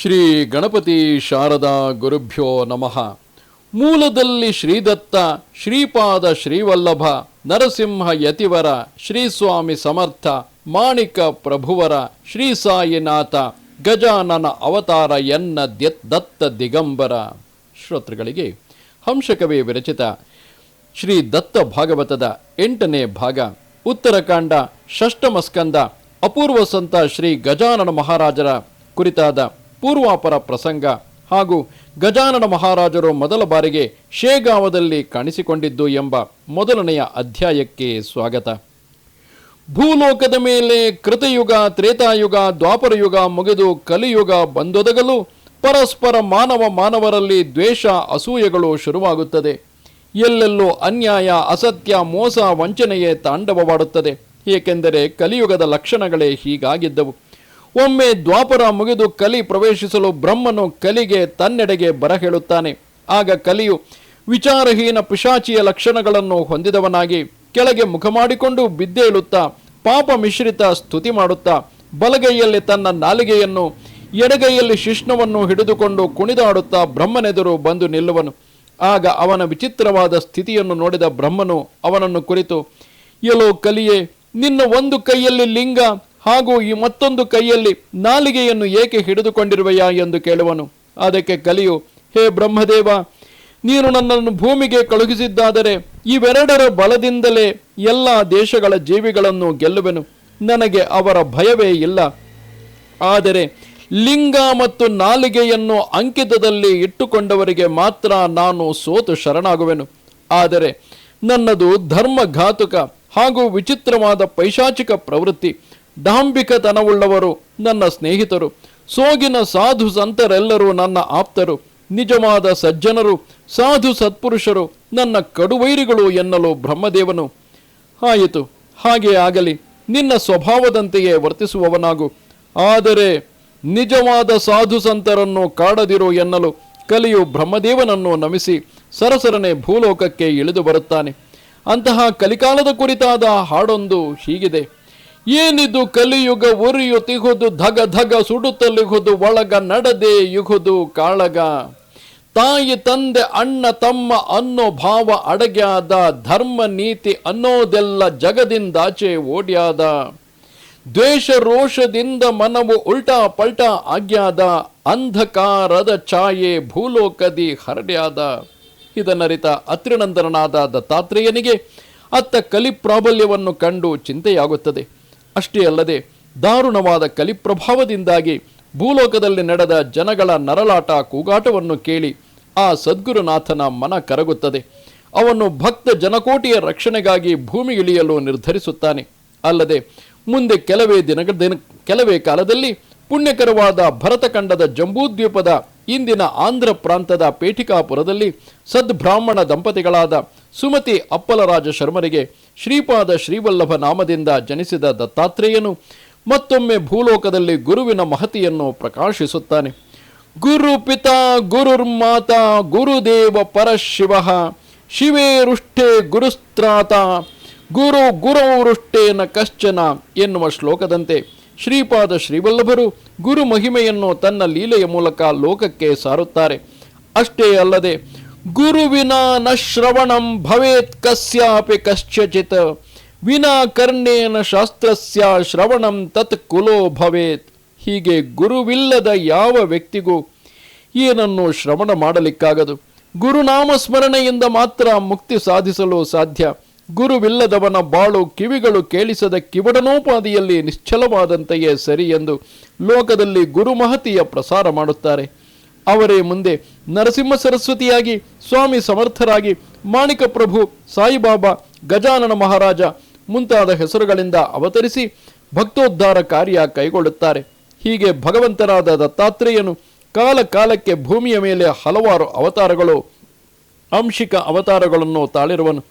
ಶ್ರೀ ಗಣಪತಿ ಶಾರದಾ ಗುರುಭ್ಯೋ ನಮಃ. ಮೂಲದಲ್ಲಿ ಶ್ರೀದತ್ತ, ಶ್ರೀಪಾದ ಶ್ರೀವಲ್ಲಭ, ನರಸಿಂಹ ಯತಿವರ, ಶ್ರೀಸ್ವಾಮಿ ಸಮರ್ಥ, ಮಾಣಿಕ ಪ್ರಭುವರ, ಶ್ರೀ ಸಾಯಿನಾಥ, ಗಜಾನನ ಅವತಾರ ಎನ್ನ ದತ್ತ ದಿಗಂಬರ. ಶ್ರೋತೃಗಳಿಗೆ ಹಂಸಕವಿ ವಿರಚಿತ ಶ್ರೀ ದತ್ತ ಭಾಗವತದ ಎಂಟನೇ ಭಾಗ, ಉತ್ತರಕಾಂಡ ಷಷ್ಠಮಸ್ಕಂದ ಅಪೂರ್ವ ಸಂತ ಶ್ರೀ ಗಜಾನನ ಮಹಾರಾಜರ ಕುರಿತಾದ ಪೂರ್ವಾಪರ ಪ್ರಸಂಗ ಹಾಗೂ ಗಜಾನನ ಮಹಾರಾಜರು ಮೊದಲ ಬಾರಿಗೆ ಶೇಗಾವದಲ್ಲಿ ಕಾಣಿಸಿಕೊಂಡಿದ್ದು ಎಂಬ ಮೊದಲನೆಯ ಅಧ್ಯಾಯಕ್ಕೆ ಸ್ವಾಗತ. ಭೂಲೋಕದ ಮೇಲೆ ಕೃತಯುಗ, ತ್ರೇತಾಯುಗ, ದ್ವಾಪರಯುಗ ಮುಗಿದು ಕಲಿಯುಗ ಬಂದೊದಗಲು ಪರಸ್ಪರ ಮಾನವ ಮಾನವರಲ್ಲಿ ದ್ವೇಷ, ಅಸೂಯೆಗಳು ಶುರುವಾಗುತ್ತದೆ. ಎಲ್ಲೆಲ್ಲೂ ಅನ್ಯಾಯ, ಅಸತ್ಯ, ಮೋಸ, ವಂಚನೆಯೇ ತಾಂಡವವಾಡುತ್ತದೆ. ಏಕೆಂದರೆ ಕಲಿಯುಗದ ಲಕ್ಷಣಗಳೇ ಹೀಗಾಗಿದ್ದವು. ಒಮ್ಮೆ ದ್ವಾಪರ ಮುಗಿದು ಕಲಿ ಪ್ರವೇಶಿಸಲು ಬ್ರಹ್ಮನು ಕಲಿಗೆ ತನ್ನೆಡೆಗೆ ಬರಹೇಳುತ್ತಾನೆ ಆಗ ಕಲಿಯು ವಿಚಾರಹೀನ ಪಿಶಾಚಿಯ ಲಕ್ಷಣಗಳನ್ನು ಹೊಂದಿದವನಾಗಿ ಕೆಳಗೆ ಮುಖ ಮಾಡಿಕೊಂಡು ಬಿದ್ದೇಳುತ್ತಾ ಪಾಪ ಮಿಶ್ರಿತ ಸ್ತುತಿ ಮಾಡುತ್ತಾ, ಬಲಗೈಯಲ್ಲಿ ತನ್ನ ನಾಲಿಗೆಯನ್ನು, ಎಡಗೈಯಲ್ಲಿ ಶಿಷ್ಣವನ್ನು ಹಿಡಿದುಕೊಂಡು ಕುಣಿದಾಡುತ್ತಾ ಬ್ರಹ್ಮನೆದುರು ಬಂದು ನಿಲ್ಲುವನು. ಆಗ ಅವನ ವಿಚಿತ್ರವಾದ ಸ್ಥಿತಿಯನ್ನು ನೋಡಿದ ಬ್ರಹ್ಮನು ಅವನನ್ನು ಕುರಿತು, ಎಲೋ ಕಲಿಯೇ, ನಿನ್ನ ಒಂದು ಕೈಯಲ್ಲಿ ಲಿಂಗ ಹಾಗೂ ಈ ಮತ್ತೊಂದು ಕೈಯಲ್ಲಿ ನಾಲಿಗೆಯನ್ನು ಏಕೆ ಹಿಡಿದುಕೊಂಡಿರುವೆಯಾ ಎಂದು ಕೇಳುವನು. ಅದಕ್ಕೆ ಕಲಿಯು, ಹೇ ಬ್ರಹ್ಮದೇವ, ನೀನು ನನ್ನನ್ನು ಭೂಮಿಗೆ ಕಳುಹಿಸಿದ್ದಾದರೆ ಇವೆರಡರ ಬಲದಿಂದಲೇ ಎಲ್ಲ ದೇಶಗಳ ಜೀವಿಗಳನ್ನು ಗೆಲ್ಲುವೆನು. ನನಗೆ ಅವರ ಭಯವೇ ಇಲ್ಲ. ಆದರೆ ಲಿಂಗ ಮತ್ತು ನಾಲಿಗೆಯನ್ನು ಅಂಕಿತದಲ್ಲಿ ಇಟ್ಟುಕೊಂಡವರಿಗೆ ಮಾತ್ರ ನಾನು ಸೋತು ಶರಣಾಗುವೆನು. ಆದರೆ ನನ್ನದು ಧರ್ಮಘಾತುಕ ಹಾಗೂ ವಿಚಿತ್ರವಾದ ಪೈಶಾಚಿಕ ಪ್ರವೃತ್ತಿ ಡಾಂಬಿಕತನವುಳ್ಳವರು ನನ್ನ ಸ್ನೇಹಿತರು. ಸೋಗಿನ ಸಾಧು ಸಂತರೆಲ್ಲರೂ ನನ್ನ ಆಪ್ತರು. ನಿಜವಾದ ಸಜ್ಜನರು, ಸಾಧು ಸತ್ಪುರುಷರು, ನನ್ನ ಕಡುವೈರಿಗಳು ಎನ್ನಲು ಬ್ರಹ್ಮದೇವನು. ಆಯಿತು, ಹಾಗೆ ಆಗಲಿ, ನಿನ್ನ ಸ್ವಭಾವದಂತೆಯೇ ವರ್ತಿಸುವವನಾಗು. ಆದರೆ, ನಿಜವಾದ ಸಾಧು ಸಂತರನ್ನು ಕಾಡದಿರು ಎನ್ನಲು ಕಲಿಯು ಬ್ರಹ್ಮದೇವನನ್ನು ನಮಿಸಿ ಸರಸರನೆ ಭೂಲೋಕಕ್ಕೆ ಇಳಿದು ಬರುತ್ತಾನೆ. ಅಂತಹ ಕಲಿಕಾಲದ ಕುರಿತಾದ ಹಾಡೊಂದು ಹೀಗಿದೆ. ಏನಿದು ಕಲಿಯುಗ ಉರಿಯುತಿಹುದು ಧಗ ಧಗ ಸುಡುತ್ತಲಿಹುದು ಒಳಗ ನಡದೆ ಯುಹುದು ಕಾಳಗ. ತಾಯಿ ತಂದೆ ಅಣ್ಣ ತಮ್ಮ ಅನ್ನೋ ಭಾವ ಅಡಗ್ಯಾದ, ಧರ್ಮ ನೀತಿ ಅನ್ನೋದೆಲ್ಲ ಜಗದಿಂದಾಚೆ ಓಡ್ಯಾದ. ದ್ವೇಷ ರೋಷದಿಂದ ಮನವು ಉಲ್ಟಾ ಪಲ್ಟಾ ಆಗ್ಯಾದ, ಅಂಧಕಾರದ ಛಾಯೆ ಭೂಲೋಕದಿ ಹರಡ್ಯಾದ. ಇದನ್ನರಿತ ಅತ್ರಿನಂದನಾದ ದತ್ತಾತ್ರೇಯನಿಗೆ ಅತ್ತ ಕಲಿ ಪ್ರಾಬಲ್ಯವನ್ನು ಕಂಡು ಚಿಂತೆಯಾಗುತ್ತದೆ. ಅಷ್ಟೇ ಅಲ್ಲದೆ ದಾರುಣವಾದ ಕಲಿಪ್ರಭಾವದಿಂದಾಗಿ ಭೂಲೋಕದಲ್ಲಿ ನಡೆದ ಜನಗಳ ನರಲಾಟ ಕೂಗಾಟವನ್ನು ಕೇಳಿ ಆ ಸದ್ಗುರುನಾಥನ ಮನ ಕರಗುತ್ತದೆ. ಅವನು ಭಕ್ತ ಜನಕೋಟಿಯ ರಕ್ಷಣೆಗಾಗಿ ಭೂಮಿ ಇಳಿಯಲು ನಿರ್ಧರಿಸುತ್ತಾನೆ. ಅಲ್ಲದೆ ಮುಂದೆ ಕೆಲವೇ ದಿನ ದಿನ ಕೆಲವೇ ಕಾಲದಲ್ಲಿ ಪುಣ್ಯಕರವಾದ ಭರತಖಂಡದ ಜಂಬೂದ್ವೀಪದ ಇಂದಿನ ಆಂಧ್ರ ಪ್ರಾಂತದ ಪೇಟಿಕಾಪುರದಲ್ಲಿ ಸದ್ಬ್ರಾಹ್ಮಣ ದಂಪತಿಗಳಾದ ಸುಮತಿ ಅಪ್ಪಲರಾಜ ಶರ್ಮರಿಗೆ ಶ್ರೀಪಾದ ಶ್ರೀವಲ್ಲಭ ನಾಮದಿಂದ ಜನಿಸಿದ ದತ್ತಾತ್ರೇಯನು ಮತ್ತೊಮ್ಮೆ ಭೂಲೋಕದಲ್ಲಿ ಗುರುವಿನ ಮಹತಿಯನ್ನು ಪ್ರಕಾಶಿಸುತ್ತಾನೆ. ಗುರು ಪಿತಾ ಗುರುರ್ಮಾತಾ ಗುರುದೇವ ಪರಶಿವ, ಶಿವೇ ರುಷ್ಟೇ ಗುರುಸ್ತ್ರಾತ, ಗುರು ಗುರೌರುಷ್ಟೇನ ಕಶ್ಚನ ಎನ್ನುವ ಶ್ಲೋಕದಂತೆ ಶ್ರೀಪಾದ ಶ್ರೀವಲ್ಲಭರು ಗುರು ಮಹಿಮೆಯನ್ನು ತನ್ನ ಲೀಲೆಯ ಮೂಲಕ ಲೋಕಕ್ಕೆ ಸಾರುತ್ತಾರೆ. ಅಷ್ಟೇ ಅಲ್ಲದೆ ಗುರುವಿನ ನ ಶ್ರವಣಂ ಭವೇತ್ ಕಸ್ಯಾಪಿ ಕಶ್ಚಿತ್ ವಿನಾ ಕರ್ಣೇನ ಶಾಸ್ತ್ರಸ್ಯ ಶ್ರವಣಂ ತತ್ ಕುಲೋ ಭವೇತ್. ಹೀಗೆ ಗುರುವಿಲ್ಲದ ಯಾವ ವ್ಯಕ್ತಿಗೂ ಏನನ್ನು ಶ್ರವಣ ಮಾಡಲಿಕ್ಕಾಗದು. ಗುರುನಾಮ ಸ್ಮರಣೆಯಿಂದ ಮಾತ್ರ ಮುಕ್ತಿ ಸಾಧಿಸಲು ಸಾಧ್ಯ. ಗುರುವಿಲ್ಲದವನ ಬಾಳು ಕಿವಿಗಳು ಕೇಳಿಸದ ಕಿವಡನೋಪಾದಿಯಲ್ಲಿ ನಿಶ್ಚಲವಾದಂತೆಯೇ ಸರಿ ಎಂದು ಲೋಕದಲ್ಲಿ ಗುರುಮಹತಿಯ ಪ್ರಸಾರ ಮಾಡುತ್ತಾರೆ. ಅವರೇ ಮುಂದೆ ನರಸಿಂಹ ಸರಸ್ವತಿಯಾಗಿ ಸ್ವಾಮಿ ಸಮರ್ಥರಾಗಿ ಮಾಣಿಕ ಪ್ರಭು ಸಾಯಿಬಾಬಾ ಗಜಾನನ ಮಹಾರಾಜ ಮುಂತಾದ ಹೆಸರುಗಳಿಂದ ಅವತರಿಸಿ ಭಕ್ತೋದ್ಧಾರ ಕಾರ್ಯ ಕೈಗೊಳ್ಳುತ್ತಾರೆ. ಹೀಗೆ ಭಗವಂತರಾದ ದತ್ತಾತ್ರೇಯನು ಕಾಲ ಕಾಲಕ್ಕೆ ಭೂಮಿಯ ಮೇಲೆ ಹಲವಾರು ಅವತಾರಗಳು, ಆಂಶಿಕ ಅವತಾರಗಳನ್ನು ತಾಳಿರುವನು.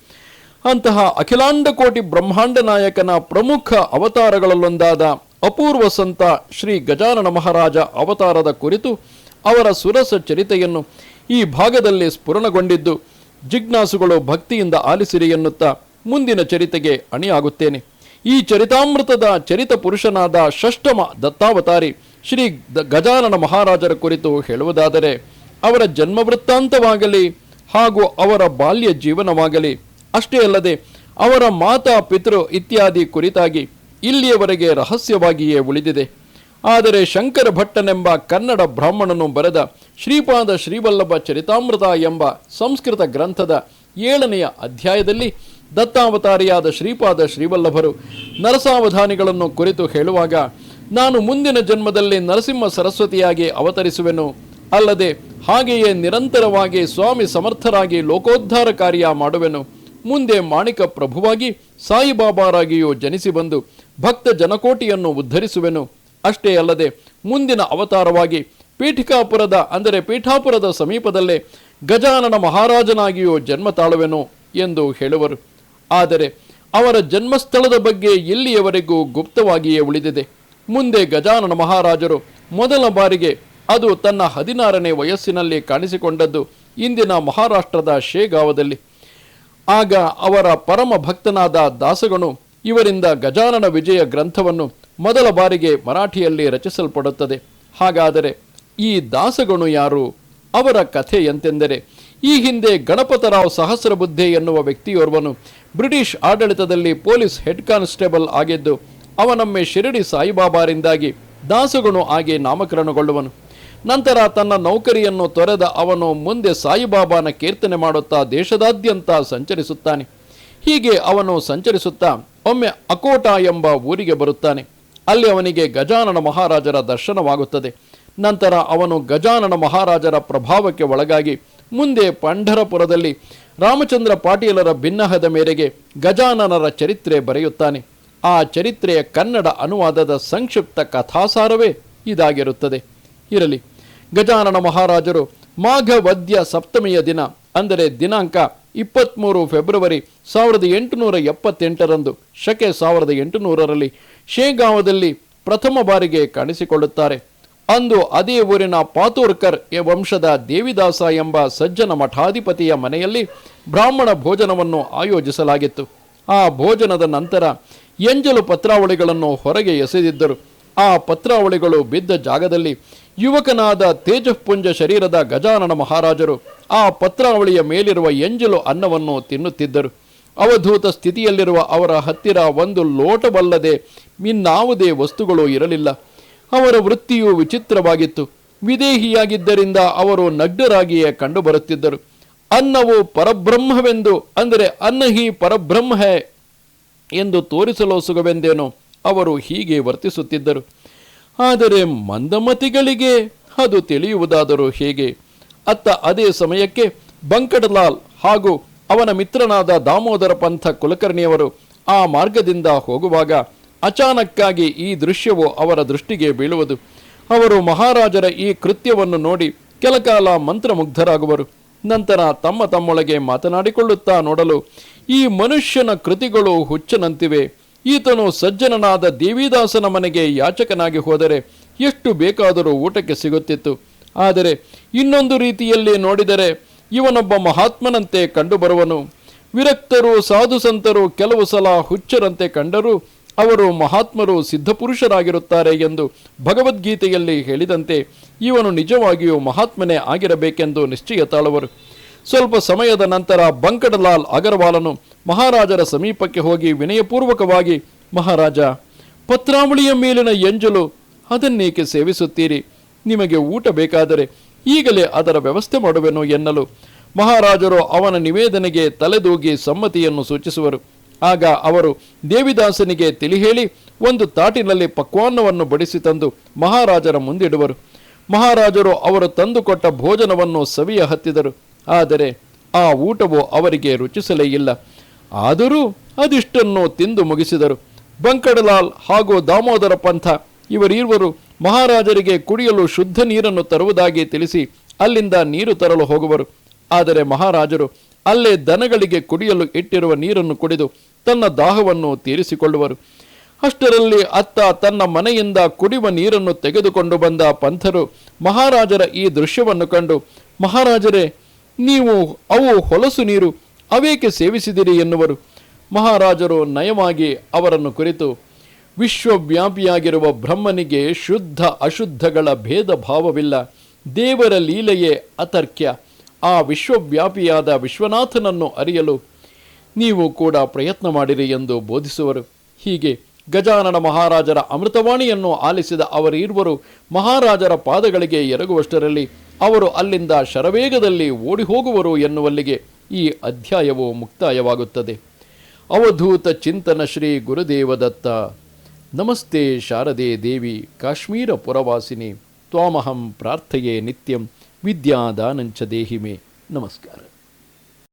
ಅಂತಹ ಅಖಿಲಾಂಡ ಕೋಟಿ ಬ್ರಹ್ಮಾಂಡ ನಾಯಕನ ಪ್ರಮುಖ ಅವತಾರಗಳಲ್ಲೊಂದಾದ ಅಪೂರ್ವ ಸಂತ ಶ್ರೀ ಗಜಾನನ ಮಹಾರಾಜ ಅವತಾರದ ಕುರಿತು ಅವರ ಸುರಸ ಚರಿತೆಯನ್ನು ಈ ಭಾಗದಲ್ಲಿ ಸ್ಫುರಣಗೊಂಡಿದ್ದು ಜಿಜ್ಞಾಸುಗಳು ಭಕ್ತಿಯಿಂದ ಆಲಿಸಿರಿ ಎನ್ನುತ್ತಾ ಮುಂದಿನ ಚರಿತೆಗೆ ಅಣಿಯಾಗುತ್ತೇನೆ. ಈ ಚರಿತಾಮೃತದ ಚರಿತ ಪುರುಷನಾದ ಷಷ್ಠಮ ದತ್ತಾವತಾರಿ ಶ್ರೀ ಗಜಾನನ ಮಹಾರಾಜರ ಕುರಿತು ಹೇಳುವುದಾದರೆ, ಅವರ ಜನ್ಮ ವೃತ್ತಾಂತವಾಗಲಿ ಹಾಗೂ ಅವರ ಬಾಲ್ಯ ಜೀವನವಾಗಲಿ, ಅಷ್ಟೇ ಅಲ್ಲದೆ ಅವರ ಮಾತಾ, ಪಿತೃ ಇತ್ಯಾದಿ ಕುರಿತಾಗಿ ಇಲ್ಲಿಯವರೆಗೆ ರಹಸ್ಯವಾಗಿಯೇ ಉಳಿದಿದೆ. ಆದರೆ ಶಂಕರ ಭಟ್ಟನೆಂಬ ಕನ್ನಡ ಬ್ರಾಹ್ಮಣನು ಬರೆದ ಶ್ರೀಪಾದ ಶ್ರೀವಲ್ಲಭ ಚರಿತಾಮೃತ ಎಂಬ ಸಂಸ್ಕೃತ ಗ್ರಂಥದ ಏಳನೆಯ ಅಧ್ಯಾಯದಲ್ಲಿ ದತ್ತಾವತಾರಿಯಾದ ಶ್ರೀಪಾದ ಶ್ರೀವಲ್ಲಭರು ನರಸಾವಧಾನಿಗಳನ್ನು ಕುರಿತು ಹೇಳುವಾಗ, ನಾನು ಮುಂದಿನ ಜನ್ಮದಲ್ಲಿ ನರಸಿಂಹ ಸರಸ್ವತಿಯಾಗಿ ಅವತರಿಸುವೆನು. ಅಲ್ಲದೆ ಹಾಗೆಯೇ ನಿರಂತರವಾಗಿ ಸ್ವಾಮಿ ಸಮರ್ಥರಾಗಿ ಲೋಕೋದ್ಧಾರ ಕಾರ್ಯ ಮಾಡುವೆನು. ಮುಂದೆ ಮಾಣಿಕ ಪ್ರಭುವಾಗಿ ಸಾಯಿಬಾಬಾರಾಗಿಯೂ ಜನಿಸಿ ಬಂದು ಭಕ್ತ ಜನಕೋಟಿಯನ್ನು ಉದ್ಧರಿಸುವೆನು. ಅಷ್ಟೇ ಅಲ್ಲದೆ ಮುಂದಿನ ಅವತಾರವಾಗಿ ಪೀಠಿಕಾಪುರದ, ಅಂದರೆ ಪೀಠಾಪುರದ ಸಮೀಪದಲ್ಲೇ ಗಜಾನನ ಮಹಾರಾಜನಾಗಿಯೂ ಜನ್ಮ ತಾಳುವೆನು ಎಂದು ಹೇಳುವರು. ಆದರೆ ಅವರ ಜನ್ಮಸ್ಥಳದ ಬಗ್ಗೆ ಇಲ್ಲಿಯವರೆಗೂ ಗುಪ್ತವಾಗಿಯೇ ಉಳಿದಿದೆ. ಮುಂದೆ ಗಜಾನನ ಮಹಾರಾಜರು ಮೊದಲ ಬಾರಿಗೆ ಅದು ತನ್ನ ಹದಿನಾರನೇ ವಯಸ್ಸಿನಲ್ಲಿ ಕಾಣಿಸಿಕೊಂಡದ್ದು ಇಂದಿನ ಮಹಾರಾಷ್ಟ್ರದ ಶೇಗಾವದಲ್ಲಿ. ಆಗ ಅವರ ಪರಮ ಭಕ್ತನಾದ ದಾಸಗನು ಇವರಿಂದ ಗಜಾನನ ವಿಜಯ ಗ್ರಂಥವನ್ನು ಮೊದಲ ಬಾರಿಗೆ ಮರಾಠಿಯಲ್ಲಿ ರಚಿಸಲ್ಪಡುತ್ತದೆ. ಹಾಗಾದರೆ ಈ ದಾಸಗಣು ಯಾರು? ಅವರ ಕಥೆ ಎಂತೆಂದರೆ, ಈ ಹಿಂದೆ ಗಣಪತರಾವ್ ಸಹಸ್ರಬುದ್ಧೆ ಎನ್ನುವ ವ್ಯಕ್ತಿಯೋರ್ವನು ಬ್ರಿಟಿಷ್ ಆಡಳಿತದಲ್ಲಿ ಪೊಲೀಸ್ ಹೆಡ್ ಕಾನ್ಸ್ಟೇಬಲ್ ಆಗಿದ್ದು, ಅವನೊಮ್ಮೆ ಶಿರಡಿ ಸಾಯಿಬಾಬಾರಿಂದಾಗಿ ದಾಸಗುಣು ಆಗಿ ನಾಮಕರಣಗೊಳ್ಳುವನು. ನಂತರ ತನ್ನ ನೌಕರಿಯನ್ನು ತೊರೆದ ಅವನು ಮುಂದೆ ಸಾಯಿಬಾಬಾನ ಕೀರ್ತನೆ ಮಾಡುತ್ತಾ ದೇಶದಾದ್ಯಂತ ಸಂಚರಿಸುತ್ತಾನೆ. ಹೀಗೆ ಅವನು ಸಂಚರಿಸುತ್ತಾ ಒಮ್ಮೆ ಅಕೋಟ ಎಂಬ ಊರಿಗೆ ಬರುತ್ತಾನೆ. ಅಲ್ಲಿ ಅವನಿಗೆ ಗಜಾನನ ಮಹಾರಾಜರ ದರ್ಶನವಾಗುತ್ತದೆ. ನಂತರ ಅವನು ಗಜಾನನ ಮಹಾರಾಜರ ಪ್ರಭಾವಕ್ಕೆ ಒಳಗಾಗಿ ಮುಂದೆ ಪಂಢರಪುರದಲ್ಲಿ ರಾಮಚಂದ್ರ ಪಾಟೀಲರ ಭಿನ್ನಹದ ಮೇರೆಗೆ ಗಜಾನನರ ಚರಿತ್ರೆ ಬರೆಯುತ್ತಾನೆ. ಆ ಚರಿತ್ರೆಯ ಕನ್ನಡ ಅನುವಾದದ ಸಂಕ್ಷಿಪ್ತ ಕಥಾಸಾರವೇ ಇದಾಗಿರುತ್ತದೆ. ಇರಲಿ, ಗಜಾನನ ಮಹಾರಾಜರು ಮಾಘವದ್ಯ ಸಪ್ತಮಿಯ ದಿನ, ಅಂದರೆ ದಿನಾಂಕ ಇಪ್ಪತ್ತ್ಮೂರು ಫೆಬ್ರವರಿ ಸಾವಿರದ ಎಂಟುನೂರ ಎಪ್ಪತ್ತೆಂಟರಂದು, ಶಕೆ ಸಾವಿರದ ಎಂಟುನೂರರಲ್ಲಿ ಶೇಗಾಂವದಲ್ಲಿ ಪ್ರಥಮ ಬಾರಿಗೆ ಕಾಣಿಸಿಕೊಳ್ಳುತ್ತಾರೆ. ಅಂದು ಅದೇ ಊರಿನ ಪಾತೂರ್ಕರ್ ವಂಶದ ದೇವಿದಾಸ ಎಂಬ ಸಜ್ಜನ ಮಠಾಧಿಪತಿಯ ಮನೆಯಲ್ಲಿ ಬ್ರಾಹ್ಮಣ ಭೋಜನವನ್ನು ಆಯೋಜಿಸಲಾಗಿತ್ತು. ಆ ಭೋಜನದ ನಂತರ ಎಂಜಲು ಪತ್ರಾವಳಿಗಳನ್ನು ಹೊರಗೆ ಎಸೆದಿದ್ದರು. ಆ ಪತ್ರಾವಳಿಗಳು ಬಿದ್ದ ಜಾಗದಲ್ಲಿ ಯುವಕನಾದ ತೇಜಃಪುಂಜ ಶರೀರದ ಗಜಾನನ ಮಹಾರಾಜರು ಆ ಪತ್ರಾವಳಿಯ ಮೇಲಿರುವ ಎಂಜಲು ಅನ್ನವನ್ನು ತಿನ್ನುತ್ತಿದ್ದರು. ಅವಧೂತ ಸ್ಥಿತಿಯಲ್ಲಿರುವ ಅವರ ಹತ್ತಿರ ಒಂದು ಲೋಟವಲ್ಲದೆ ಇನ್ನಾವುದೇ ವಸ್ತುಗಳು ಇರಲಿಲ್ಲ. ಅವರ ವೃತ್ತಿಯು ವಿಚಿತ್ರವಾಗಿತ್ತು. ವಿದೇಹಿಯಾಗಿದ್ದರಿಂದ ಅವರು ನಗ್ನರಾಗಿಯೇ ಕಂಡುಬರುತ್ತಿದ್ದರು. ಅನ್ನವು ಪರಬ್ರಹ್ಮವೆಂದು, ಅಂದರೆ ಅನ್ನ ಹಿ ಪರಬ್ರಹ್ಮ ಎಂದು ತೋರಿಸಲು ಸುಗವೆಂದೇನೋ? ಅವರು ಹೀಗೆ ವರ್ತಿಸುತ್ತಿದ್ದರು. ಆದರೆ ಮಂದಮತಿಗಳಿಗೆ ಅದು ತಿಳಿಯುವುದಾದರೂ ಹೇಗೆ? ಅತ್ತ ಅದೇ ಸಮಯಕ್ಕೆ ಬಂಕಟಲಾಲ್ ಹಾಗೂ ಅವನ ಮಿತ್ರನಾದ ದಾಮೋದರ ಪಂಥ ಕುಲಕರ್ಣಿಯವರು ಆ ಮಾರ್ಗದಿಂದ ಹೋಗುವಾಗ ಅಚಾನಕ್ಕಾಗಿ ಈ ದೃಶ್ಯವು ಅವರ ದೃಷ್ಟಿಗೆ ಬೀಳುವುದು. ಅವರು ಮಹಾರಾಜರ ಈ ಕೃತ್ಯವನ್ನು ನೋಡಿ ಕೆಲಕಾಲ ಮಂತ್ರಮುಗ್ಧರಾಗುವರು. ನಂತರ ತಮ್ಮ ತಮ್ಮೊಳಗೆ ಮಾತನಾಡಿಕೊಳ್ಳುತ್ತಾ ನೋಡಲು ಈ ಮನುಷ್ಯನ ಕೃತಿಗಳು ಹುಚ್ಚನಂತಿವೆ. ಈತನು ಸಜ್ಜನನಾದ ದೇವಿದಾಸನ ಮನೆಗೆ ಯಾಚಕನಾಗಿ ಹೋದರೆ ಎಷ್ಟು ಬೇಕಾದರೂ ಊಟಕ್ಕೆ ಸಿಗುತ್ತಿತ್ತು. ಆದರೆ ಇನ್ನೊಂದು ರೀತಿಯಲ್ಲಿ ನೋಡಿದರೆ ಇವನೊಬ್ಬ ಮಹಾತ್ಮನಂತೆ ಕಂಡುಬರುವನು. ವಿರಕ್ತರು ಸಾಧು ಸಂತರು ಕೆಲವು ಸಲ ಹುಚ್ಚರಂತೆ ಕಂಡರೂ ಅವರು ಮಹಾತ್ಮರು ಸಿದ್ಧಪುರುಷರಾಗಿರುತ್ತಾರೆ ಎಂದು ಭಗವದ್ಗೀತೆಯಲ್ಲಿ ಹೇಳಿದಂತೆ ಇವನು ನಿಜವಾಗಿಯೂ ಮಹಾತ್ಮನೇ ಆಗಿರಬೇಕೆಂದು ನಿಶ್ಚಯ ತಾಳುವರು ಸ್ವಲ್ಪ ಸಮಯದ ನಂತರ ಬಂಕಟಲಾಲ್ ಅಗರ್ವಾಲನು ಮಹಾರಾಜರ ಸಮೀಪಕ್ಕೆ ಹೋಗಿ ವಿನಯಪೂರ್ವಕವಾಗಿ, ಮಹಾರಾಜ, ಪತ್ರಾವಳಿಯ ಮೇಲಿನ ಎಂಜಲು ಅದನ್ನೇಕೆ ಸೇವಿಸುತ್ತೀರಿ? ನಿಮಗೆ ಊಟ ಬೇಕಾದರೆ ಈಗಲೇ ಅದರ ವ್ಯವಸ್ಥೆ ಮಾಡುವೆನು ಎನ್ನಲು ಮಹಾರಾಜರು ಅವನ ನಿವೇದನೆಗೆ ತಲೆದೂಗಿ ಸಮ್ಮತಿಯನ್ನು ಸೂಚಿಸುವರು. ಆಗ ಅವರು ದೇವಿದಾಸನಿಗೆ ತಿಳಿಹೇಳಿ ಒಂದು ತಾಟಿನಲ್ಲಿ ಪಕ್ವಾನ್ನವನ್ನು ಬಡಿಸಿ ತಂದು ಮಹಾರಾಜರ ಮುಂದಿಡುವರು. ಮಹಾರಾಜರು ಅವರು ತಂದುಕೊಟ್ಟ ಭೋಜನವನ್ನು ಸವಿಯ ಹತ್ತಿದರು. ಆದರೆ ಆ ಊಟವು ಅವರಿಗೆ ರುಚಿಸಲೇ ಇಲ್ಲ. ಆದರೂ ಅದಿಷ್ಟನ್ನು ತಿಂದು ಮುಗಿಸಿದರು. ಬಂಕಡಲಾಲ್ ಹಾಗೂ ದಾಮೋದರ ಪಂಥ ಇವರಿರುವರು ಮಹಾರಾಜರಿಗೆ ಕುಡಿಯಲು ಶುದ್ಧ ನೀರನ್ನು ತರುವುದಾಗಿ ತಿಳಿಸಿ ಅಲ್ಲಿಂದ ನೀರು ತರಲು ಹೋಗುವರು. ಆದರೆ ಮಹಾರಾಜರು ಅಲ್ಲೇ ದನಗಳಿಗೆ ಕುಡಿಯಲು ಇಟ್ಟಿರುವ ನೀರನ್ನು ಕುಡಿದು ತನ್ನ ದಾಹವನ್ನು ತೀರಿಸಿಕೊಳ್ಳುವರು. ಅಷ್ಟರಲ್ಲಿ ಅತ್ತ ತನ್ನ ಮನೆಯಿಂದ ಕುಡಿಯುವ ನೀರನ್ನು ತೆಗೆದುಕೊಂಡು ಬಂದ ಪಂಥರು ಮಹಾರಾಜರ ಈ ದೃಶ್ಯವನ್ನು ಕಂಡು, ಮಹಾರಾಜರೇ, ನೀವು ಅವು ಹೊಲಸು ನೀರು ಅವೇಕೆ ಸೇವಿಸಿದಿರಿ ಎನ್ನುವರು. ಮಹಾರಾಜರು ನಯವಾಗಿ ಅವರನ್ನು ಕುರಿತು, ವಿಶ್ವವ್ಯಾಪಿಯಾಗಿರುವ ಬ್ರಹ್ಮನಿಗೆ ಶುದ್ಧ ಅಶುದ್ಧಗಳ ಭೇದ ಭಾವವಿಲ್ಲ ದೇವರ ಲೀಲೆಯೇ ಅತರ್ಕ್ಯ. ಆ ವಿಶ್ವವ್ಯಾಪಿಯಾದ ವಿಶ್ವನಾಥನನ್ನು ಅರಿಯಲು ನೀವು ಕೂಡ ಪ್ರಯತ್ನ ಮಾಡಿರಿ ಎಂದು ಬೋಧಿಸುವರು. ಹೀಗೆ ಗಜಾನನ ಮಹಾರಾಜರ ಅಮೃತವಾಣಿಯನ್ನು ಆಲಿಸಿದ ಅವರಿರುವರು ಮಹಾರಾಜರ ಪಾದಗಳಿಗೆ ಎರಗುವಷ್ಟರಲ್ಲಿ ಅವರು ಅಲ್ಲಿಂದ ಶರವೇಗದಲ್ಲಿ ಓಡಿ ಹೋಗುವರು ಎನ್ನುವಲ್ಲಿಗೆ ಈ ಅಧ್ಯಾಯವು ಮುಕ್ತಾಯವಾಗುತ್ತದೆ. ಅವಧೂತ ಚಿಂತನ ಶ್ರೀ ಗುರುದೇವದತ್ತ. ನಮಸ್ತೆ ಶಾರದೆ ದೇವಿ ಕಾಶ್ಮೀರ ಪುರವಾಸಿನಿ. ತ್ವಾಮಹಂ ಪ್ರಾರ್ಥೆಯೇ ನಿತ್ಯಂ ವಿದ್ಯಾದಾನಂಚ ದೇಹಿಮೆ. ನಮಸ್ಕಾರ.